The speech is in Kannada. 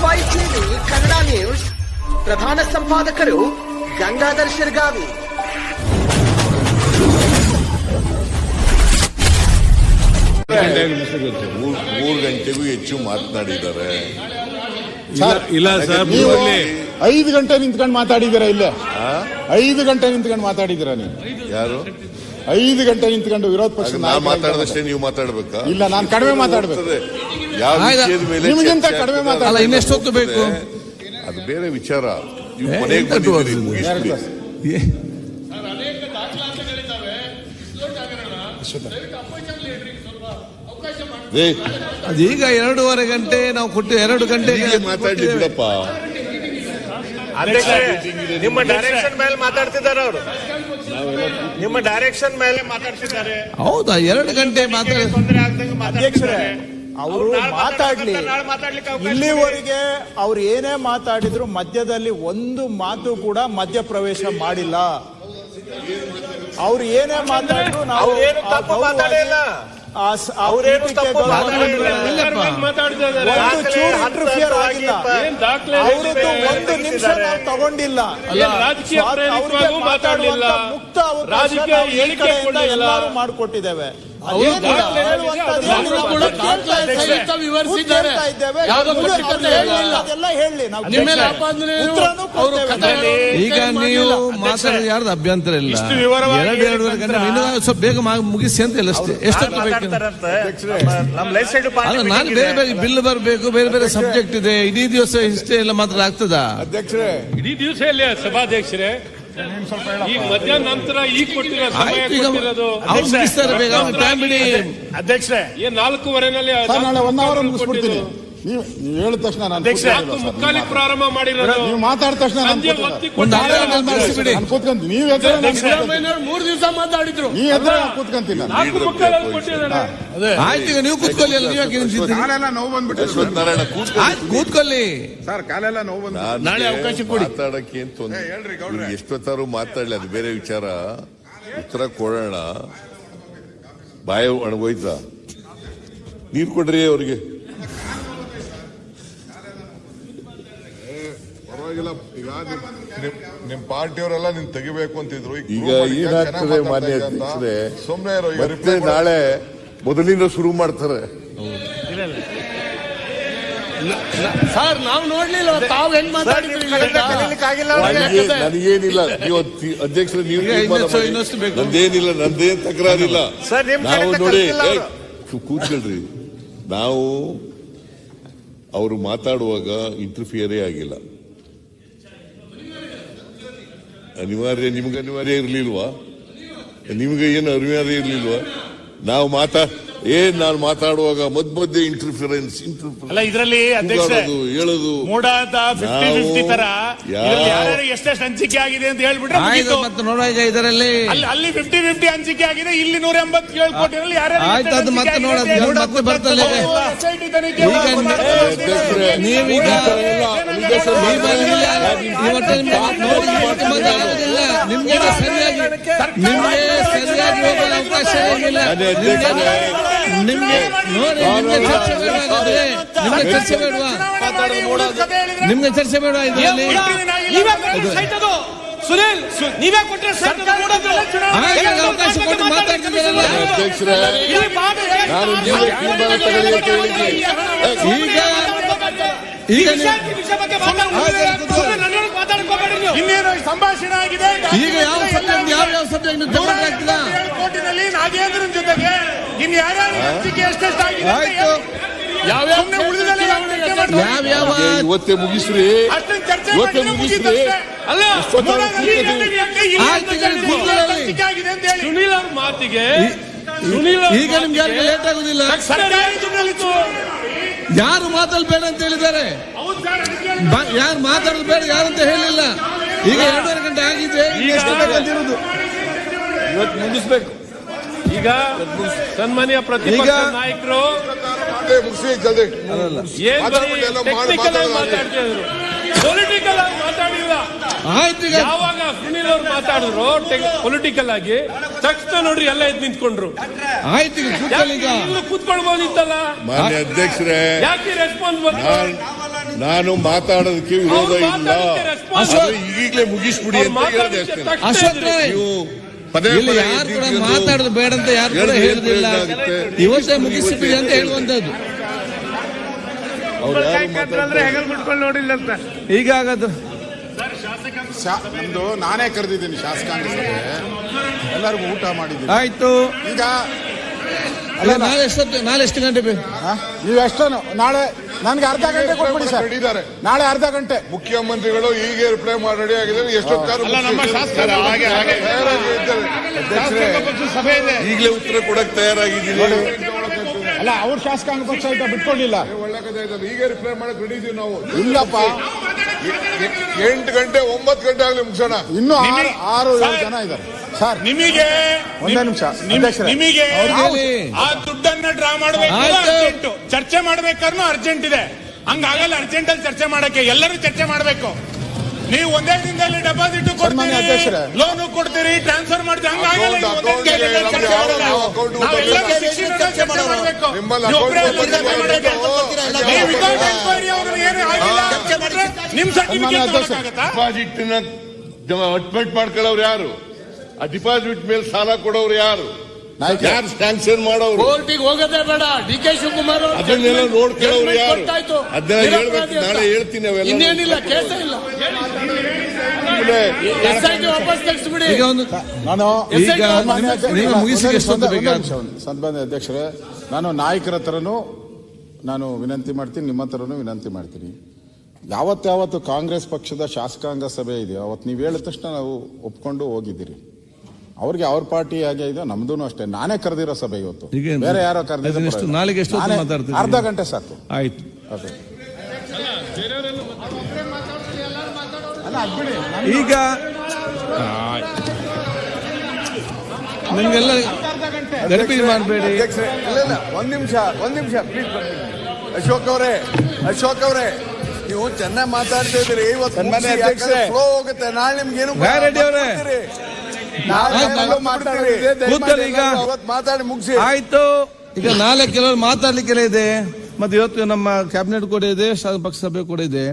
ಟಿವಿ ಕನ್ನಡ ನ್ಯೂಸ್ ಪ್ರಧಾನ ಸಂಪಾದಕರು ಗಂಗಾಧರ್ ಶಿರ್ಗಾವಿ. ಮೂರ್ ಮೂರು ಗಂಟೆಗೂ ಹೆಚ್ಚು ಮಾತನಾಡಿದ್ದಾರೆ. ಇಲ್ಲ- ಇಲ್ಲ ಸರ್ ಐದು ಗಂಟೆ ನಿಂತ್ಕೊಂಡು ಮಾತಾಡಿದ್ದೀರಾ ಇಲ್ಲೇ? ಐದು ಗಂಟೆ ನಿಂತ್ಕೊಂಡು ಮಾತಾಡಿದ್ದೀರಾ ನೀವು? ಯಾರು? ಐದು ಗಂಟೆ ನಿಂತ್ಕೊಂಡು ವಿರೋಧ ಪಕ್ಷ ಮಾತಾಡದಷ್ಟೇ ನೀವು ಮಾತಾಡ್ಬೇಕಾ? ಇಲ್ಲ ನಾನು ಕಡಿಮೆ ಮಾತಾಡ್ಬೇಕು. ಯಾವ ಆಯ್ತು. ವಿಷಯದ ಮೇಲೆ ನಿಮ್ಗಿಂತ ಕಡಿಮೆ ಮಾತಾಡಲ್ಲ ಇನ್ನೆಷ್ಟೊತ್ತು ಬೇಕು? ಅದು ಬೇರೆ ವಿಚಾರ. ನೀವು ಬಂದಿದ್ದೀರಿ? ಮುಗಿಸ್ಬಿಡಿ. ಏ, ಅದೀಗ ಎರಡೂವರೆ ಗಂಟೆ ನಾವು ಕೊಟ್ಟು ಎರಡು ಗಂಟೆ ಹೀಗೆ ಮಾತಾಡ್ಲಿ ಬಿಡಪ್ಪ. ನಿಮ್ಮ ಡೈರೆಕ್ಷನ್ ಮೇಲೆ ಮಾತಾಡ್ತಿದ್ದಾರೆ ಅವರು. ನಿಮ್ಮ ಡೈರೆಕ್ಷನ್ ಮೇಲೆ ಮಾತಾಡ್ತಿದ್ದಾರೆ. ಹೌದಾ ಎರಡು ಗಂಟೆ ಮಾತಾಡ ತೊಂದರೆ ಆಗ್ದಂಗೆ ಅಧ್ಯಕ್ಷರೇ ಮಾತಾಡ್ತಿದ್ದಾರೆ ಅವರು ಮಾತಾಡ್ಲಿ. ಇಲ್ಲಿವರೆಗೆ ಅವ್ರು ಏನೇ ಮಾತಾಡಿದ್ರು ಮಧ್ಯದಲ್ಲಿ ಒಂದು ಮಾತು ಕೂಡ ಮಧ್ಯ ಪ್ರವೇಶ ಮಾಡಿಲ್ಲ. ಅವ್ರು ಏನೇ ಮಾತಾಡಿದ್ರು ನಾವು. ಒಂದು ನಿಮಿಷ ನಾವು ತಗೊಂಡಿಲ್ಲ. ಮುಕ್ತ ಮಾಡಿಕೊಟ್ಟಿದ್ದೇವೆ. ವಿವರಿಸಿದ್ದಾರೆ. ಈಗ ನೀವು ಮಾತಾಡೋದು ಯಾರ್ದು ಅಭ್ಯಂತರ ಇಲ್ಲ? ಇಷ್ಟು ವಿವರವಾಗಿ ಎರಡು ಎರಡೂವರೆ ಗಂಟೆ ಇನ್ನೂ ಸ್ವಲ್ಪ ಬೇಗ ಮುಗಿಸಿ ಅಂತ ಇಲ್ಲ ಅಷ್ಟೇ. ಎಷ್ಟು ನಾಳೆ ಬೇಕು ಮಾತಾಡ್ತಾರಂತೆ. ನಮ್ಮ- ನಮ್ಮ ಸೈಡ್ ಅಲ್ಲ ನಾನು ಬೇರೆ ಬೇರೆ ಬಿಲ್ ಬರಬೇಕು ಬೇರೆ ಬೇರೆ ಸಬ್ಜೆಕ್ಟ್ ಇದೆ. ಇಡೀ ದಿವಸ ಇಷ್ಟೇ ಎಲ್ಲ ಮಾತ್ರ ಆಗ್ತದಾ? ಅಧ್ಯಕ್ಷರೇ. ಇಡೀ ದಿವಸ ಇಲ್ಲ ಸಭಾಧ್ಯಕ್ಷರೇ? ಈಗ ಮಧ್ಯಾಹ್ನ ನಂತರ ಈಗ ಕೊಟ್ಟಿರೋ ಸಮಯ ಕೊಟ್ಟಿರೋದು. ಅಧ್ಯಕ್ಷರೇ ಏನ್ ನಾಲ್ಕೂವರೆನಲ್ಲಿ ನಾಳೆ ಒನ್ ಅವರ್ ಮುಗಿಸ್ಬಿಡ್ತೀನಿ. ನೀವು ನೀವು ಹೇಳಿದ ತಕ್ಷಣ ನಾನು ಅಧ್ಯಕ್ಷರೇ, ಸರ್. ಮುಕ್ಕಾಲಿ ಪ್ರಾರಂಭ ಮಾಡಿರೋದು ನೀವು ಮಾತಾಡಿದ ತಕ್ಷಣ ನಾನು ಸಂಜೆ ಕೂತ್ಕೊಳ್ಳಲ್ಲ. ಒತ್ತಿ ಒಂದು ಅರ್ಧ ಕೊಟ್ಟಿರೋದು. ಗಂಟೆ ಮಾಡಿಸಿಬಿಡಿ ನಾನು ಕೂತ್ಕೊಂತೀನಿ ನೀವು ಎದ್ರೆ ನಾನು ಕೂತ್ಕೊಂತೀನಿ. ಮೂರು ದಿವಸ ಮಾತಾಡಿದ್ರು ನೀವು ಎದ್ರೆ ನಾನು ಕೂತ್ಕೊಂತೀನಿ ನಾನು ನಾಲ್ಕು ಮುಕ್ಕಾಲಲ್ಲಿ ಕೊಟ್ಟಿದ್ದಾರೆ ಆಯ್ತು ಈಗ ನೀವು ಕೂತ್ಕೊಳ್ಳಿ ಅಲ್ಲ ನೀವು ಯಾಕೆ? ಕಾಲೆಲ್ಲ ನೋವು ಬಂದ್ಬಿಟ್ಟು ಕೂತ್ಕೊಳ್ಳಿ. ಸರ್ ಕಾಲೆಲ್ಲ ನೋವು ಬಂದ ನಾಳೆ ಅವಕಾಶ ಕೊಡಿ. ಮಾತಾಡಕ್ಕೆ ಅಂತ ಒಂದು ಏ, ಹೇಳ್ರಿ ಗೌಡ್ರೆ. ಇವ್ರು ಎಷ್ಟೊತ್ತಾರು ಮಾತಾಡ್ಲಿ ಅದು ಬೇರೆ ವಿಚಾರ ಉತ್ತರ ಕೊಡೋಣ ಬಾಯ ಒಣಗೋಯ್ತಾ ನೀರು ಕೊಡ್ರಿ ಅವ್ರಿಗೆ ಪರವಾಗಿಲ್ಲ ಈಗ ನಿಮ್- ಪಾರ್ಟಿಯವರೆಲ್ಲ ನಿನ್ ತೆಗಿಬೇಕು ಅಂತಿದ್ರು. ಈಗ ಏನಾಗ್ತದೆ ಮಾನ್ಯ ಅಧ್ಯಕ್ಷರೇ ಮತ್ತೆ ನಾಳೆ ಮೊದಲಿಂದ ಶುರು ಮಾಡ್ತಾರೆ. ಸರ್ ನಾವು ನೋಡ್ಲಿಲ್ಲ ತಾವು ಹೆಂಗ್ ನನಗೇನಿಲ್ಲ. ನೀವು ಅಧ್ಯಕ್ಷ- ಅಧ್ಯಕ್ಷರು ನೀವು. ನಂದೇನಿಲ್ಲ ನಂದೇನ್ ತಕರಾರಿಲ್ಲ. ನಾವು ನೋಡಿ. ಕೂತ್ಕೊಳ್ರಿ. ನಾವು ಅವರು ಮಾತಾಡುವಾಗ ಇಂಟರ್ಫಿಯರೇ ಆಗಿಲ್ಲ. ಅನಿವಾರ್ಯ ನಿಮ್ಗೆ ಅನಿವಾರ್ಯ ಇರಲಿಲ್ವಾ? ನಿಮ್ಗೆ ಏನು ಅನಿವಾರ್ಯ ಇರಲಿಲ್ವಾ? ನಾವು ಮಾತಾ ಏನ್ ನಾನು ಮಾತಾಡುವಾಗ ಮದ್ ಮಧ್ಯೆ ಇಂಟರ್ಫಿಯರೆನ್ಸ್ ಅಲ್ಲ ಇದರಲ್ಲಿ ಹೇಳುದು. ಫಿಫ್ಟಿ ತರ. ಎಷ್ಟೆಷ್ಟು ಹಂಚಿಕೆ ಆಗಿದೆ ಅಂತ ಹೇಳ್ಬಿಟ್ರೆ ಇದರಲ್ಲಿ ಅಲ್ಲಿ ಫಿಫ್ಟಿ ಫಿಫ್ಟಿ ಹಂಚಿಕೆ ಆಗಿದೆ ಇಲ್ಲಿ ನೂರ ಎಂಬತ್ತೇಳು ಕೋಟಿನಲ್ಲಿ ಯಾರ್ಯಾರು ಆಯ್ತು, ಅದು ಮತ್ತೆ ನೋಡೋದು, ಬರ್ತಲ್ಲ ಅಂತ ನೀವೀಗ ನಿಮ್ಗೆ ಸರಿಯಾಗಿ ನಿಮ್ಗೆ ಸರಿಯಾಗಿ ಹೋಗಲು ಅವಕಾಶ ಇಲ್ಲ. ನಿಮ್ಗೆ ನೋಡಿ ನಿಮ್ಗೆ ಚರ್ಚೆ ಬೇಡವಾಗಾದ್ರೆ ನಿಮ್ಗೆ ಚರ್ಚೆ ಬೇಡವಾ ನಿಮ್ಗೆ ಚರ್ಚೆ ಬೇಡವಾ? ಇದರಲ್ಲಿ? ಸುನಿಲ್ ನೀವೇ ಕೊಟ್ಟರೆ ಅವಕಾಶ ಕೊಟ್ಟು ಮಾತಾಡ್ತಿದ್ದೀರಲ್ಲ ಅಧ್ಯಕ್ಷರೇ ನಾನು ನೀವು ತೀರ್ಮಾನ ತಗೊಳ್ಳಿ ಅಂತ ಹೇಳಿದ್ದೆ ಈಗ ಈಗ ನೀವು- ಇನ್ನೇನು ಸಂಭಾಷಣೆ ಆಗಿದೆ? ಈಗ ಯಾವ ಸಬ್ಜೆಕ್ಟ್ ಯಾವ ಯಾವ ಸಬ್ಜೆಕ್ಟ್ ತಗೊಂಡ್ರೆ ಆಗ್ತದಾ ಕೋರ್ಟಿನಲ್ಲಿ ನಾಗೇಂದ್ರನ್ ಜೊತೆಗೆ ಇನ್ ಯಾರ್ಯಾರು ಹಂಚಿಕೆ ಎಷ್ಟೆಷ್ಟಾಗಿದೆ ಆಯ್ತು. ಯಾಕೆ ಚರ್ಚೆ ಮಾಡ್ತಾರೆ? ಯಾವ ಯಾವ ಇವತ್ತೇ ಮುಗಿಸ್ರಿ. ಚರ್ಚೆ ಇವತ್ತೇ ಮುಗಿಸ್ರಿ. ಅಲ್ಲ ಸುನೀಲ್ ಅವ್ರ ಮಾತಿಗೆ ಸುನೀಲ್ ಈಗ ನಿಮ್ಗೆ ಯಾರಿಗೆ ಲೇಟ್ ಆಗುದಿಲ್ಲ. ಯಾರು ಮಾತಾಡಬೇಡ ಬೇಡ ಅಂತ ಹೇಳಿದ್ದಾರೆ? ಯಾರು ಮಾತಾಡೋದು ಬೇಡ ಯಾರು ಅಂತ ಹೇಳಿಲ್ಲ. ಈಗ ಎರಡೂವರೆ ಗಂಟೆ ಆಗಿದೆ. ಇವತ್ತು ಮುಗಿಸ್ಬೇಕು. ಈಗ ಸನ್ಮಾನ್ಯ ಪ್ರತಿಪಕ್ಷ ಈಗ- ನಾಯಕರು ಮುಗಿಸಿ ಜಲ್ದಿ. ಏನ್ ಟೆಕ್ನಿಕಲ್ ಆಗಿ. ಮಾತಾಡ್ತಿದ್ರು ಪೊಲಿಟಿಕಲ್ ಆಗಿ ಈಗ. ಯಾವಾಗ ಸುನೀಲ್ ಅವ್ರು ಮಾತಾಡಿದ್ರು ಪೊಲಿಟಿಕಲ್ ಆಗಿ ತಕ್ಷಣ ನೋಡ್ರಿ ಎಲ್ಲ ಎದ್ದು ನಿಂತ್ಕೊಂಡ್ರು. ಆಯ್ತು ಕೂತ್ಕೊಳ್ಬೋದಿತ್ತಲ್ಲ? ಮಾನ್ಯ ಅಧ್ಯಕ್ಷರೇ ಯಾಕೆ ರೆಸ್ಪಾನ್ಸ್ ಬಂತು ನಾನು ಮಾತಾಡೋದಕ್ಕೆ ವಿರೋಧ ಇಲ್ಲ. ಈಗಲೇ ಮುಗಿಸ್ಬಿಡಿ ಅಂತ ಪದೇ ಪದೇ ಯಾರು ಕೂಡ ಮಾತಾಡೋದು ಬೇಡ ಅಂತ ಯಾರು ಕೂಡ ಹೇಳುದಿಲ್ಲ. ಆಗುತ್ತೆ. ಇವತ್ತೇ ಮುಗಿಸ್ಬಿಡಿ ಅಂತ ಹೇಳುವಂತದ್ದು ಅವ್ರು ನಮ್ದು ನಾನೇ ಕರೆದಿದ್ದೀನಿ ಶಾಸಕಾಂಗ ಸಭೆ. ಎಲ್ಲರಿಗೂ ಊಟ ಮಾಡಿದ್ದೀನಿ. ಆಯ್ತು. ಈಗ ಅಲ್ಲ ನಾಳೆ ಎಷ್ಟೊತ್ತು ನಾಳೆ ಎಷ್ಟು ಗಂಟೆ ಬೇಕು? ಆ, ನೀವು ಎಷ್ಟನು ನಾಳೆ ನನಗೆ ಅರ್ಧ ಗಂಟೆ ಕೊಟ್ಬಿಡಿ ಸರ್. ಹಿಡಿದಾರೆ ನಾಳೆ ಅರ್ಧ ಗಂಟೆ. ಮುಖ್ಯಮಂತ್ರಿಗಳು ಈಗ ರಿಪ್ಲೈ ಮಾಡಿ ರೆಡಿ ಆಗಿದ್ದಾರೆ ಎಷ್ಟೊತ್ತಾರು ಈಗಲೇ ಉತ್ತರ ಕೊಡಕ್ ತಯಾರಾಗಿದ್ದೀನಿ ಅಲ್ಲ ಅವ್ರ ಶಾಸಕಾಂಗ ಪಕ್ಷ ಆಯ್ತಾ ಬಿಟ್ಕೊಂಡಿಲ್ಲ ಒಳ್ಳೆ ಕಥೆ ಆಯ್ತಲ್ಲ ಈಗ ರಿಪ್ಲೈ ಮಾಡಕ್ ರೆಡಿ ಇದೀವಿ ನಾವು ಇಲ್ಲಪ್ಪ ಎಂಟು ಗಂಟೆ ಒಂಬತ್ತು ಗಂಟೆ ಆಗಲಿ ಮುಗಿಸೋಣ. ಇನ್ನು ಆರು ಆರು ಏಳು ಜನ ಇದ್ದಾರೆ. ಸರ್. ನಿಮಗೆ ಒಂದೇ ನಿಮಿಷ ನಿಮಗೆ ಆ ದುಡ್ಡನ್ನ ಡ್ರಾ ಮಾಡಬೇಕು. ಅರ್ಜೆಂಟ್. ಚರ್ಚೆ ಮಾಡ್ಬೇಕಾದ್ರೂ ಅರ್ಜೆಂಟ್ ಇದೆ. ಹಂಗಾಗಲ್ಲ ಅರ್ಜೆಂಟ್ ಅಲ್ಲಿ ಚರ್ಚೆ ಮಾಡಕ್ಕೆ. ಎಲ್ಲರೂ ಚರ್ಚೆ ಮಾಡಬೇಕು. ನೀವು ಒಂದೇ ದಿನದಲ್ಲಿ ಡೆಪಾಸಿಟ್ ಕೊಡ್ತೀನಿ ಕೊಡ್ತೀರಿ ಲೋನು ಲೋನ್ ಕೊಡ್ತೀರಿ ಟ್ರಾನ್ಸ್ಫರ್ ಮಾಡ್ತೀರಿ ಹಂಗಾಗಲ್ಲ. ಮಾಡಬೇಕು. ನಿಮ್ಮಲ್ಲಿ ನೀವು ಒಬ್ರೇ account ಚರ್ಚೆ ಗೊತ್ತಿಲ್ಲ. ಮಾಡಬೇಕು. ಎಲ್ಲ ನೀವು without ಗೊತ್ತಿಲ್ಲ. enquiry ಅವ್ರು ಏನು ಆಗಿಲ್ಲ ಅಂತಂದ್ರೆ ನಿಮ್ ಸನ್ಮಾನ್ಯ ಸರ್ಟಿಫಿಕೇಟ್ ಅಧ್ಯಕ್ಷ. ಕೊಡಕ್ಕಾಗತ್ತಾ ಡಿಪಾಸಿಟ್ ಅಟ್ಮೆಂಟ್ ಮಾಡ್ಕೊಳ್ಳೋರು ಯಾರು? ಆ ಡಿಪಾಸಿಟ್ ಮೇಲೆ ಸಾಲ ಕೊಡೋರು ಯಾರು? ಯಾರು ಸ್ಯಾಂಕ್ಷನ್ ಮಾಡೋರು? ಕೋರ್ಟಿಗೆ ಹೋಗೋದೇ ಬೇಡ. ಡಿ ಕೆ ಶಿವಕುಮಾರ್ ಅದನ್ನೆಲ್ಲ ನೋಡ್ಕೊಳ್ಳೋರು ಯಾರು? ಅದನ್ನ ಅದನ್ನೆಲ್ಲ ಹೇಳ್ಬೇಕು. ನಾಳೆ ಹೇಳ್ತೀನಿ ಅವೆಲ್ಲ ಇನ್ನೇನಿಲ್ಲ ಕೇಸ ಇಲ್ಲ. ಈಗ ಒಂದು ನಾನು ಈಗ ನೀವು ಮುಗಿಸಿ ಸನ್ಮಾನ್ಯ ಅಧ್ಯಕ್ಷರೇ ನಾನು ನಾಯಕರ ಹತ್ರನೂ ನಾನು ವಿನಂತಿ ಮಾಡ್ತೀನಿ ನಿಮ್ಮ ಹತ್ರನೂ ವಿನಂತಿ ಮಾಡ್ತೀನಿ. ಯಾವತ್ತಾವತ್ತು ಕಾಂಗ್ರೆಸ್ ಪಕ್ಷದ ಶಾಸಕಾಂಗ ಸಭೆ ಇದೆಯೋ ಅವತ್ತು ನೀವು ಹೇಳಿದ ತಕ್ಷಣ ನಾವು ಒಪ್ಕೊಂಡು ಹೋಗಿದ್ದೀರಿ. ಅವ್ರಿಗೆ ಅವ್ರ ಪಾರ್ಟಿ ಹಾಗೆ ಇದೆ ನಮ್ದು ಅಷ್ಟೇ. ನಾನೇ ಕರೆದಿರೋ ಸಭೆ ಇವತ್ತು. ಬೇರೆ ಯಾರೋ ಕರೆದಿರೋ ಅರ್ಧ ಗಂಟೆ ಸಾಕು. ಆಯ್ತು. ಅದೇ ಈಗ ನಿಮ್ಗೆಲ್ಲ ಗಡಿಬಿಡಿ ಮಾಡಬೇಡಿ. ಇಲ್ಲ ಇಲ್ಲ ಒಂದ್ ನಿಮಿಷ ಒಂದ್ ನಿಮಿಷ ಪ್ಲೀಸ್ ಅಶೋಕ್ ಅವರೇ ಅಶೋಕ್ ಅವರೇ ನೀವು ಚೆನ್ನಾಗಿ ಮಾತಾಡ್ತಾ ಇದ್ದೀರಿ. ಇವತ್ತು ಅಧ್ಯಕ್ಷರೇ. ಹೋಗುತ್ತೆ. ನಾಳೆ ನಿಮ್ಗೆ ಏನು ಮಾತಾಡಿ ಮುಗಿಸಿ. ಆಯ್ತು. ಈಗ ನಾಳೆ ಕೆಲವರು ಮಾತಾಡ್ಲಿಕ್ಕೆಲ್ಲ ಇದೆ. ಮತ್ತೆ ಇವತ್ತು ನಮ್ಮ ಕ್ಯಾಬಿನೆಟ್ ಕೂಡ ಇದೆ ಶಾಸಕ ಪಕ್ಷ ಸಭೆ ಕೂಡ ಇದೆ.